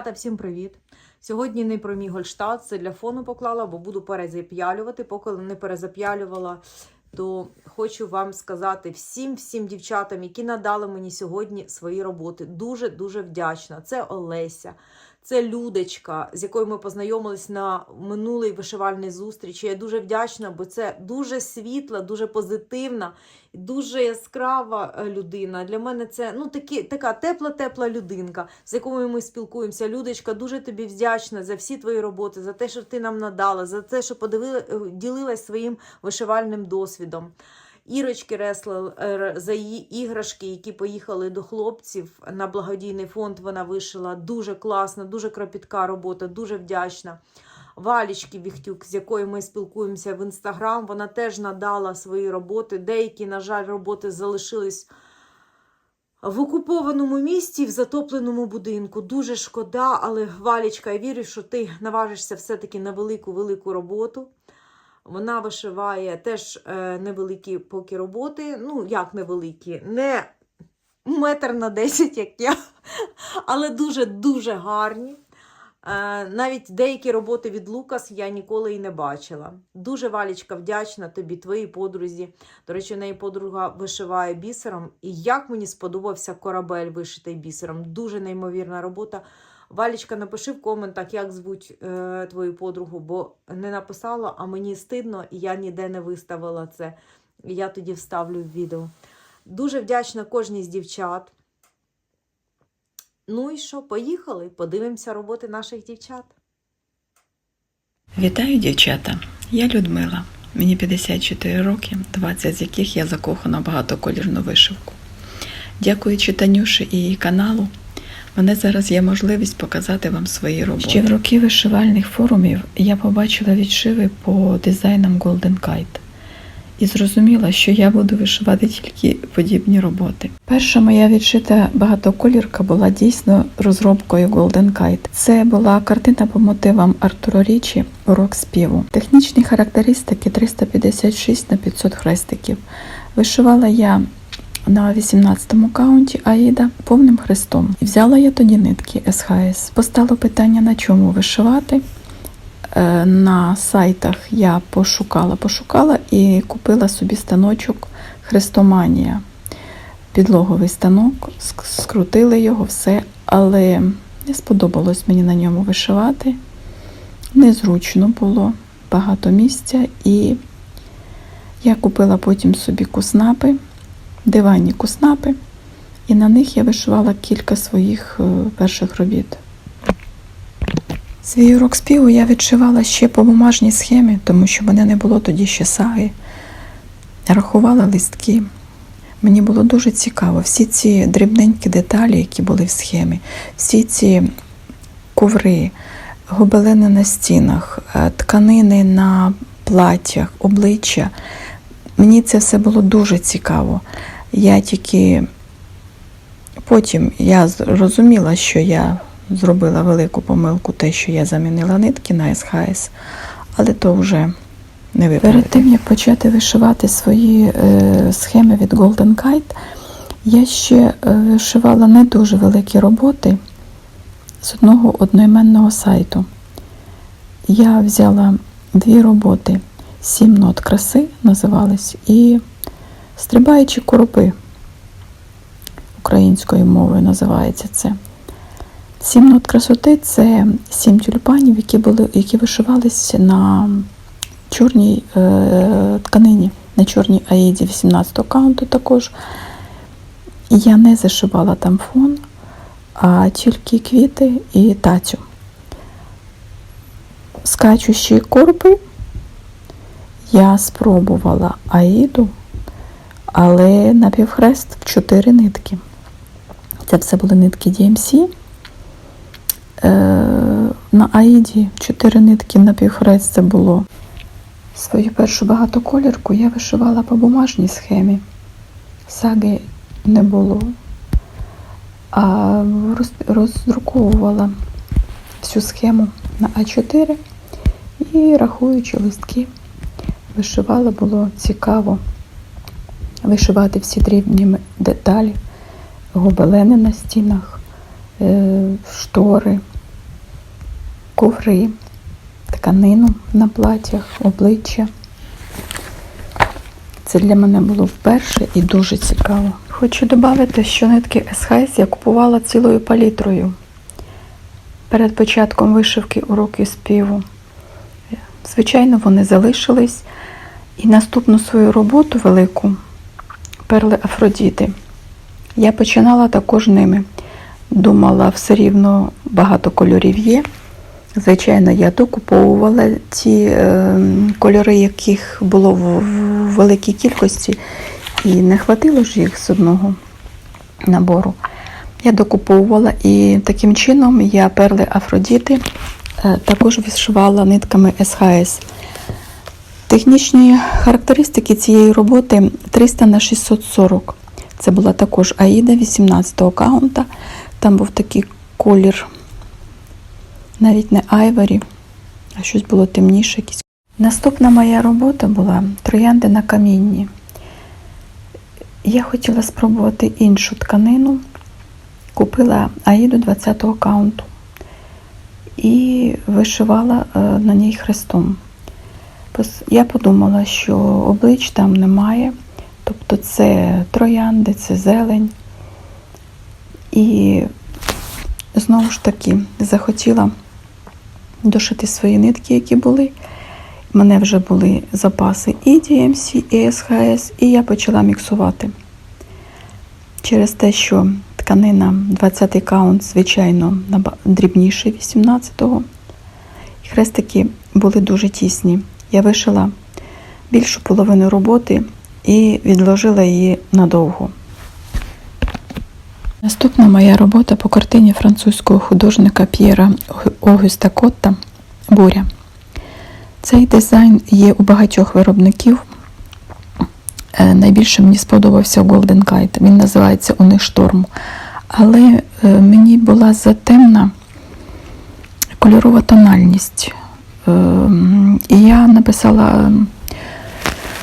Дівчата, всім привіт! Сьогодні не про мій гольштат, це для фону поклала, бо буду перезап'ялювати. Поки не перезап'ялювала, то хочу вам сказати всім всім дівчатам, які надали мені сьогодні свої роботи. Дуже-дуже вдячна. Це Олеся, це Людочка, з якою ми познайомились на минулій вишивальній зустрічі. Я дуже вдячна, бо це дуже світла, дуже позитивна, дуже яскрава е, людина. Для мене це ну такі, така тепла-тепла людинка, з якою ми спілкуємося. Людочка, дуже тобі вдячна за всі твої роботи, за те, що ти нам надала, за те, що подивила, е, своїм вишивальним досвідом. Ірочки Реслер е, за її іграшки, які поїхали до хлопців на благодійний фонд. Вона вишила дуже класна, дуже кропітка робота, дуже вдячна. Валічки Віхтюк, з якою ми спілкуємося в інстаграм, вона теж надала свої роботи. Деякі, на жаль, роботи залишились в окупованому місті, в затопленому будинку. Дуже шкода, але Валічка, я вірю, що ти наважишся все-таки на велику велику роботу. Вона вишиває теж е, невеликі поки роботи. Ну, як невеликі, не метр на 10, як я, але дуже-дуже гарні. Е, навіть деякі роботи від Лукас я ніколи і не бачила. Дуже Валічка вдячна тобі, твоїй подрузі. До речі, в неї подруга вишиває бісером. І як мені сподобався корабель вишитий бісером. Дуже неймовірна робота. Валічка, напиши в коментах, як звуть е, твою подругу, бо не написала, а мені стидно, і я ніде не виставила це. Я тоді вставлю в відео. Дуже вдячна кожній з дівчат. Ну і що, поїхали? Подивимося роботи наших дівчат. Вітаю, дівчата! Я Людмила. Мені 54 роки, 20 з яких я закохана в багатоколірну вишивку. Дякуючи Танюші і її каналу, мене зараз є можливість показати вам свої роботи. Ще в роки вишивальних форумів я побачила відшиви по дизайнам Golden Kite і зрозуміла, що я буду вишивати тільки подібні роботи. Перша моя відшита багатоколірка була дійсно розробкою Golden Kite. Це була картина по мотивам Артура Річі Урок співу. Технічні характеристики 356 на 500 хрестиків. Вишивала я на 18-му каунті Аїда повним хрестом. І взяла я тоді нитки СХС. Постало питання, на чому вишивати. Е, На сайтах я пошукала, пошукала і купила собі станочок Хрестоманія. Підлоговий станок, ск- скрутили його все, але не сподобалось мені на ньому вишивати. Незручно було, багато місця, і я купила потім собі куснапи, диванні куснапи, і на них я вишивала кілька своїх е, перших робіт. Свій урок співу я відшивала ще по бумажній схемі, тому що в мене не було тоді ще саги. Рахувала листки. Мені було дуже цікаво. Всі ці дрібненькі деталі, які були в схемі, всі ці коври, гобелени на стінах, е, тканини на платтях, обличчя. Мені це все було дуже цікаво. Я тільки потім я зрозуміла, що я зробила велику помилку, те, що я замінила нитки на СХС, але то вже не виправити. Перед тим, як почати вишивати свої е, схеми від Golden Kite, я ще е, вишивала не дуже великі роботи з одного одноіменного сайту. Я взяла дві роботи Сім нот краси називались і Стрибаючі коропи українською мовою називається це. Сім нот красоти це сім тюльпанів, які були, які вишивалися на чорній е, тканині, на чорній аїді 18-го каунту також. Я не зашивала там фон, а тільки квіти і тацю. Скачущі корби я спробувала аїду, але на півхрест в чотири нитки. Це все були нитки DMC. Е, на Аїді чотири нитки на півхрест це було. Свою першу багатоколірку я вишивала по бумажній схемі. Саги не було, а роз- роздруковувала всю схему на А4 і рахуючи листки, вишивала було цікаво вишивати всі дрібні деталі, гобелени на стінах, е, штори, коври, тканину на платтях, обличчя. Це для мене було вперше і дуже цікаво. Хочу додати, що нитки СХС я купувала цілою палітрою. Перед початком вишивки уроки співу. Звичайно, вони залишились. І наступну свою роботу велику перли Афродіти. Я починала також ними. Думала, все рівно багато кольорів є. Звичайно, я докуповувала ті е, кольори, яких було в, великій кількості, і не хватило ж їх з одного набору. Я докуповувала і таким чином я перли Афродіти е, також вишивала нитками СХС. Технічні характеристики цієї роботи 300 на 640. Це була також Аїда 18-го каунта. Там був такий колір, навіть не айварі, а щось було темніше. Якісь. Наступна моя робота була троянди на камінні. Я хотіла спробувати іншу тканину. Купила Аїду 20-го каунту і вишивала е, на ній хрестом. Пос- Я подумала, що облич там немає, тобто це троянди, це зелень. І знову ж таки захотіла дошити свої нитки, які були. У мене вже були запаси і DMC, і СХС, і я почала міксувати. Через те, що тканина 20 каунт, звичайно, дрібніший 18-го. Хрестики були дуже тісні. Я вишила більшу половину роботи і відложила її надовго. Наступна моя робота по картині французького художника П'єра Огюста Котта Буря. Цей дизайн є у багатьох виробників. Е, Найбільше мені сподобався Golden Kite. Він називається У них шторм. Але е, мені була затемна кольорова тональність. Ем, І я написала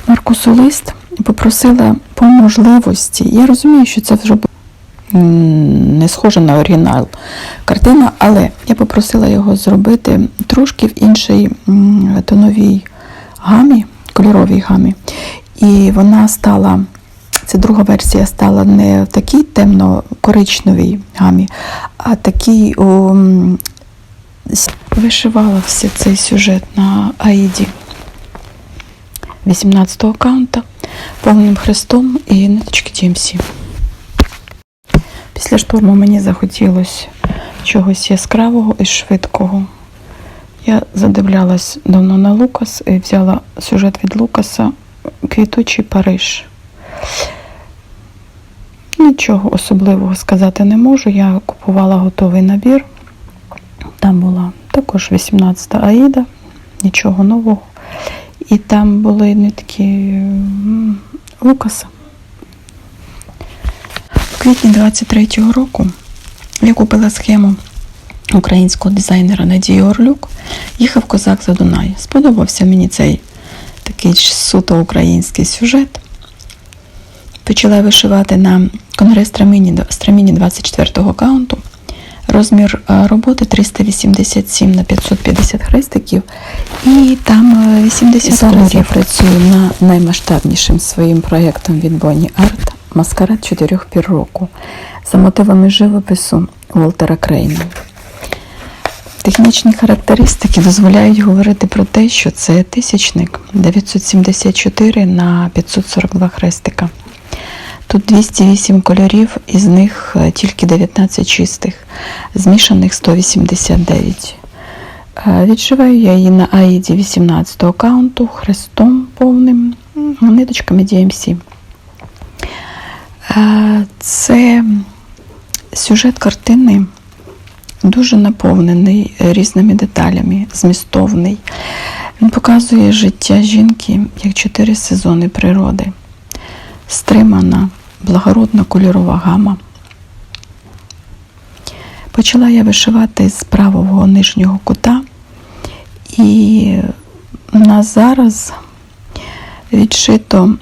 Маркусу лист попросила по можливості. Я розумію, що це вже не схоже на оригінал картина, але я попросила його зробити трошки в іншій тоновій гамі, кольоровій гамі. І вона стала, це друга версія стала не в такій темно-коричневій гамі, а такій о, вишивала все цей сюжет на Аїді 18-го каунта повним хрестом і ниточки TMC. Після шторму мені захотілося чогось яскравого і швидкого. Я задивлялась давно на Лукас і взяла сюжет від Лукаса Квітучий Париж. Нічого особливого сказати не можу. Я купувала готовий набір. Там була також 18-та Аїда, нічого нового. І там були нитки Лукаса. У квітні 23-го року я купила схему українського дизайнера Надії Орлюк. Їхав козак за Дунай. Сподобався мені цей такий суто український сюжет. Почала вишивати на конгрес страміні 24-го каунту. Розмір е, роботи 387 на 550 хрестиків, і там е, 80 Зараз я працюю на наймасштабнішим своїм проєктом від Bonnie Art Маскарад чотирьох пір року за мотивами живопису Уолтера Крейна. Технічні характеристики дозволяють говорити про те, що це тисячник 974 на 542 хрестика. Тут 208 кольорів, із них е, тільки 19 чистих, змішаних 189. Е, Відшиваю я її на аїді 18 каунту хрестом повним, м, ниточками DMC. Е, Це сюжет картини дуже наповнений різними деталями, змістовний. Він показує життя жінки як чотири сезони природи, стримана, благородна кольорова гама. Почала я вишивати з правого нижнього кута, і на зараз відшито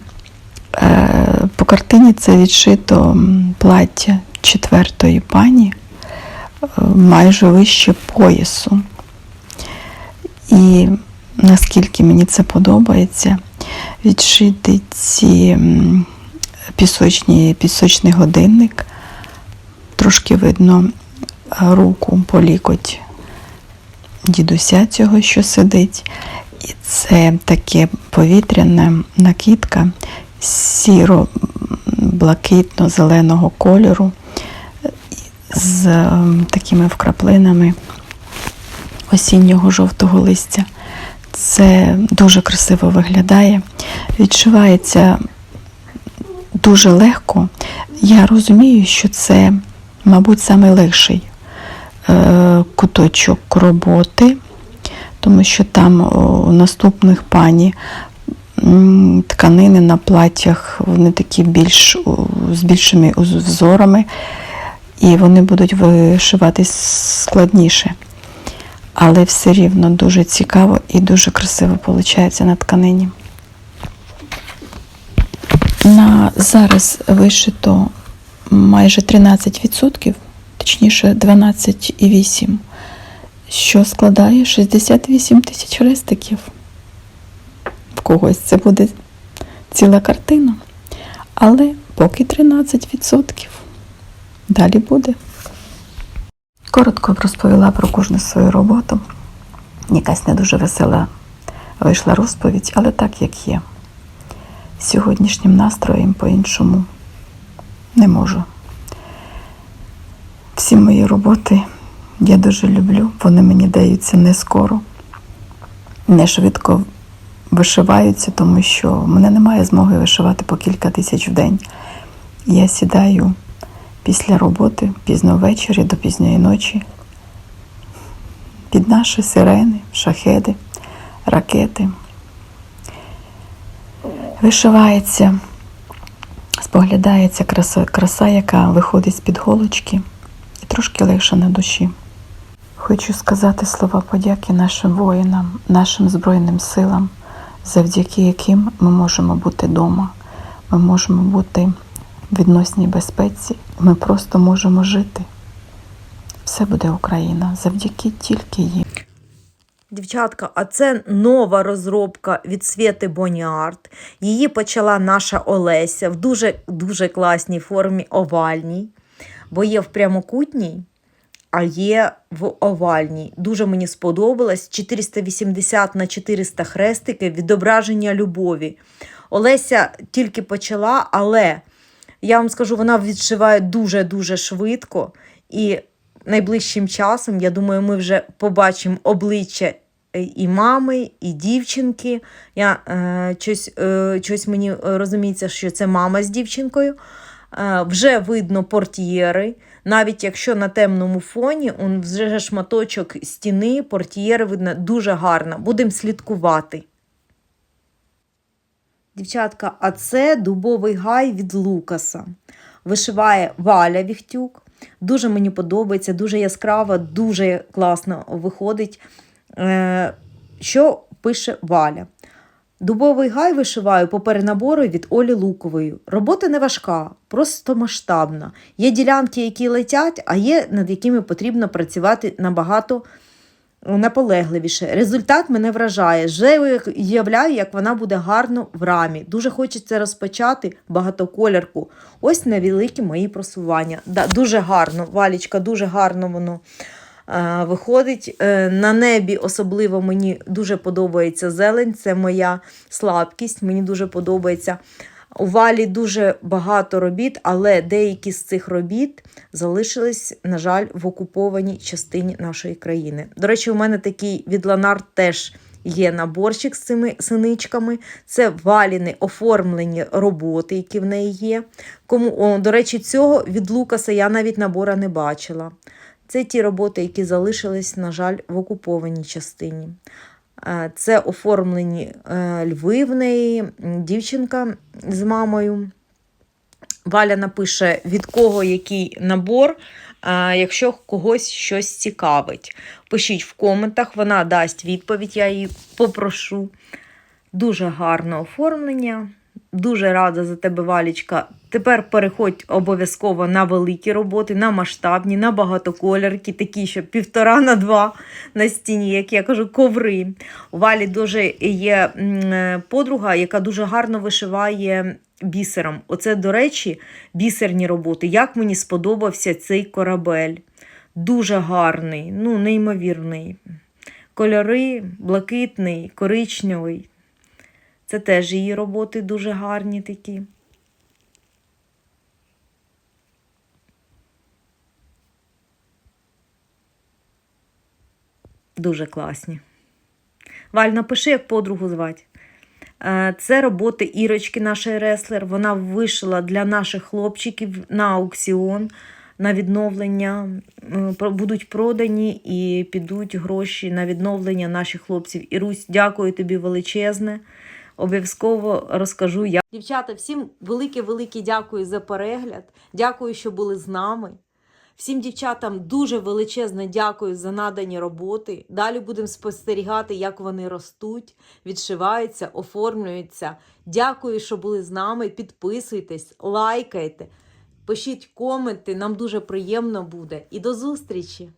е, по картині це відшито плаття четвертої пані е, майже вище поясу. І наскільки мені це подобається, відшити ці пісочні, пісочний годинник. Трошки видно руку по лікоть дідуся цього, що сидить. І це таке повітряна накидка сіро-блакитно-зеленого кольору з ем, такими вкраплинами осіннього жовтого листя. Це дуже красиво виглядає. Відшивається дуже легко. Я розумію, що це, мабуть, найлегший е, куточок роботи, тому що там у наступних пані тканини на платтях, вони такі більш з більшими взорами, і вони будуть вишиватись складніше. Але все рівно дуже цікаво і дуже красиво виходить на тканині. На зараз вишито майже 13%, точніше 12,8%, що складає 68 тисяч хрестиків. В когось це буде ціла картина. Але поки 13%. Далі буде. Коротко розповіла про кожну свою роботу. Якась не дуже весела вийшла розповідь, але так як є. Сьогоднішнім настроєм по-іншому не можу. Всі мої роботи я дуже люблю, вони мені даються не скоро, не швидко вишиваються, тому що в мене немає змоги вишивати по кілька тисяч в день. Я сідаю після роботи пізно ввечері до пізньої ночі під наші сирени, шахеди, ракети. Вишивається, споглядається краса, краса, яка виходить з-під голочки, і трошки легше на душі. Хочу сказати слова подяки нашим воїнам, нашим Збройним силам, завдяки яким ми можемо бути вдома, ми можемо бути в відносній безпеці, ми просто можемо жити. Все буде Україна завдяки тільки їм. Дівчатка, а це нова розробка від Свєти Боніарт. Її почала наша Олеся в дуже дуже класній формі овальній, бо є в прямокутній, а є в овальній. Дуже мені сподобалось. 480 на 400 хрестики, відображення любові. Олеся тільки почала, але я вам скажу, вона відшиває дуже-дуже швидко. І найближчим часом, я думаю, ми вже побачимо обличчя і мами, і дівчинки. Я, е, щось, е, щось мені е, розуміється, що це мама з дівчинкою. Е, вже видно портьєри. Навіть якщо на темному фоні, он вже шматочок стіни, портьєри видно дуже гарно. Будемо слідкувати. Дівчатка, а це дубовий гай від Лукаса. Вишиває Валя Віхтюк. Дуже мені подобається, дуже яскраво, дуже класно виходить. Е, Що пише Валя? Дубовий гай вишиваю по перенабору від Олі Лукової. Робота не важка, просто масштабна. Є ділянки, які летять, а є над якими потрібно працювати набагато наполегливіше. Результат мене вражає. Вже уявляю, як вона буде гарно в рамі. Дуже хочеться розпочати багатоколірку. Ось невеликі мої просування. Да, дуже гарно, валічка, дуже гарно воно е, виходить. Е, на небі особливо мені дуже подобається зелень, це моя слабкість. Мені дуже подобається. У валі дуже багато робіт, але деякі з цих робіт залишились, на жаль, в окупованій частині нашої країни. До речі, у мене такий від Ланар теж є наборчик з цими синичками. Це валіни оформлені роботи, які в неї є. Кому, о, до речі, цього від Лукаса я навіть набора не бачила. Це ті роботи, які залишились, на жаль, в окупованій частині. Е, Це оформлені е, льви в неї, дівчинка з мамою. Валя напише, від кого який набор, е, якщо когось щось цікавить. Пишіть в коментах, вона дасть відповідь, я її попрошу. Дуже гарне оформлення, Дуже рада за тебе, Валічка. Тепер переходь обов'язково на великі роботи, на масштабні, на багатоколірки, такі, що півтора на два на стіні, як я кажу, коври. У Валі дуже є е, подруга, яка дуже гарно вишиває бісером. Оце, до речі, бісерні роботи. Як мені сподобався цей корабель. Дуже гарний, ну, неймовірний. Кольори блакитний, коричневий. Це теж її роботи дуже гарні такі. Дуже класні. Валь, напиши, як подругу звати. Е, Це роботи Ірочки, нашої реслер. Вона вишила для наших хлопчиків на аукціон, на відновлення. Е, Будуть продані і підуть гроші на відновлення наших хлопців. Ірусь, дякую тобі величезне. Обов'язково розкажу. як. Дівчата, всім велике-велике дякую за перегляд. Дякую, що були з нами. Всім дівчатам дуже величезне дякую за надані роботи. Далі будемо спостерігати, як вони ростуть, відшиваються, оформлюються. Дякую, що були з нами. Підписуйтесь, лайкайте, пишіть коменти. Нам дуже приємно буде. І до зустрічі!